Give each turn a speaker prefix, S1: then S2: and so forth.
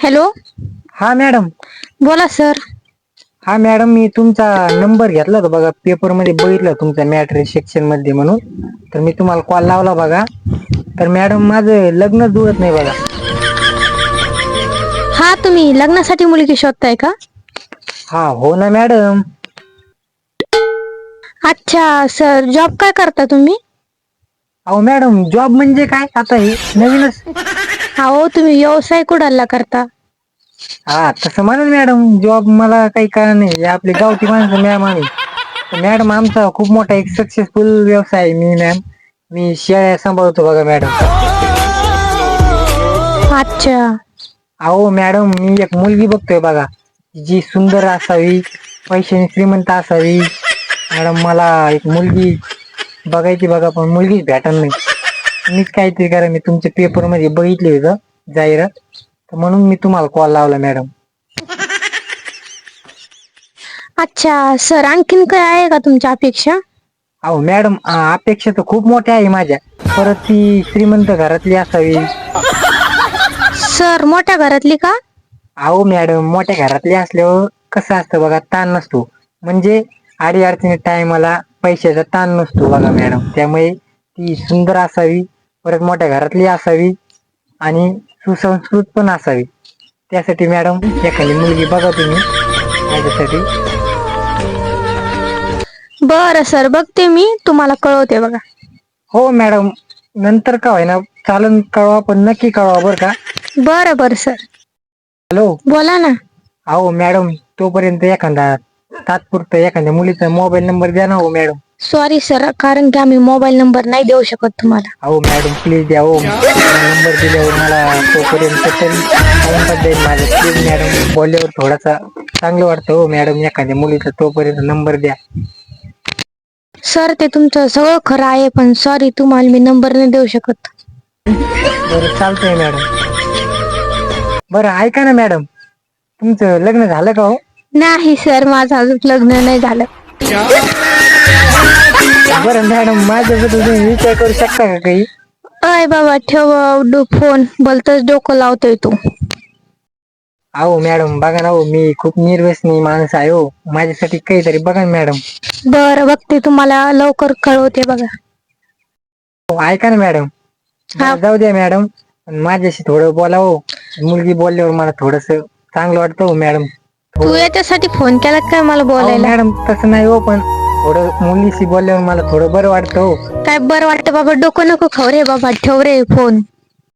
S1: Hello?
S2: हा madam
S1: बोला sir
S2: हा मॅडम मी तुमचा नंबर घेतला होता बघा. पेपरमध्ये बघितला तुमचा मॅट्रिक सेक्शनमध्ये म्हणून. तर मी तुम्हाला कॉल लावला बघा. तर मॅडम माझं लग्न जुळत नाही बघा.
S1: हा तुम्ही लग्नासाठी मुलगी शोधताय का?
S2: हा हो ना मॅडम
S1: अच्छा सर जॉब काय करता तुम्ही?
S2: अहो मॅडम जॉब म्हणजे काय? आता हे नवीनच
S1: हो तुम्ही व्यवसाय कुडाला करता?
S2: हा तसं म्हणा मॅडम जॉब मला काही कळलं नाही. आपली गावठी माणसं मॅम आम्ही. मॅडम आमचा खूप मोठा एक सक्सेसफुल व्यवसाय आहे मी मॅम मी शेळ्या सांभाळतो बघा मॅडम.
S1: अच्छा.
S2: अहो मॅडम मी एक मुलगी बघतोय बघा. जी सुंदर असावी पैशाने श्रीमंत असावी. मॅडम मला एक मुलगी बघायची बघा पण मुलगीच भेटत नाही. मीच काहीतरी करा मी तुमच्या पेपरमध्ये बघितली होतं जाहिरात. तर म्हणून मी तुम्हाला कॉल लावला मॅडम
S1: अच्छा सर आणखीन काय आहे का तुमच्या अपेक्षा?
S2: अहो मॅडम आ, अपेक्षा तर खूप मोठ्या आहे माझ्या. परत ती श्रीमंत घरातली असावी.
S1: सर मोठ्या घरातली का?
S2: अहो मॅडम मोठ्या घरातली असल्यावर कसं असतं बघा ताण नसतो. म्हणजे आडी अडचणी टायमाला पैशाचा ताण नसतो बघा मॅडम त्यामुळे ती सुंदर असावी. परत मोठ्या घरातली असावी आणि सुसंस्कृत पण असावी. त्यासाठी मॅडम एखादी मुलगी बघा तुम्ही माझ्यासाठी.
S1: बरं सर बघते मी. तुम्हाला कळवते बघा.
S2: हो मॅडम नंतर का होईना चालन कळवा पण नक्की कळवा बरं का.
S1: बरं बरं सर.
S2: हॅलो.
S1: बोला ना.
S2: अहो मॅडम तोपर्यंत एखादा तात्पुरतं एखाद्या मुलीचा मोबाईल नंबर द्या ना हो मॅडम.
S1: सॉरी सर कारण की आम्ही मोबाईल नंबर नाही देऊ शकत तुम्हाला.
S2: अहो मॅडम प्लीज द्या हो. नंबर दिल्यावर मला तोपर्यंत तरी माझं. प्लीज मॅडम बोलल्यावर थोडासा चांगलं वाटतं हो मॅडम एखाद्या मुलीचा तोपर्यंत नंबर द्या.
S1: सर ते तुमचं सगळं खरं आहे पण सॉरी तुम्हाला मी नंबर नाही देऊ शकत.
S2: बरं चालतंय मॅडम बरं ऐका ना मॅडम तुमचं लग्न झालं का हो?
S1: नाही सर माझं अजून लग्न नाही झालं.
S2: बरं मॅडम माझ्याबद्दल तुम्ही विचार करू शकता का काही?
S1: अय बाबा ठेव डो- फोन. बोलतच डोकं लावतोय तू.
S2: अहो मॅडम बघा ना हो मी खूप निर्व्यसनी माणूस आहे हो. माझ्यासाठी काहीतरी बघा ना मॅडम.
S1: बरं बघते तुम्हाला लवकर कळवते बघा.
S2: हो, ऐका ना मॅडम. जाऊ द्या मॅडम. पण माझ्याशी थोडं बोला हो. मुलगी बोलल्यावर मला थोडस चांगलं वाटतं हो मॅडम.
S1: तू याच्यासाठी फोन केला काय मला
S2: अहो,
S1: बोलायला?
S2: मॅडम तसं नाही हो पण थोडं मुलीशी बोलल्यावर मला थोडं बरं वाटतं हो.
S1: काय बरं वाटतं बाबा? डोकं नको खाऊ रे बाबा. ठेव रे फोन.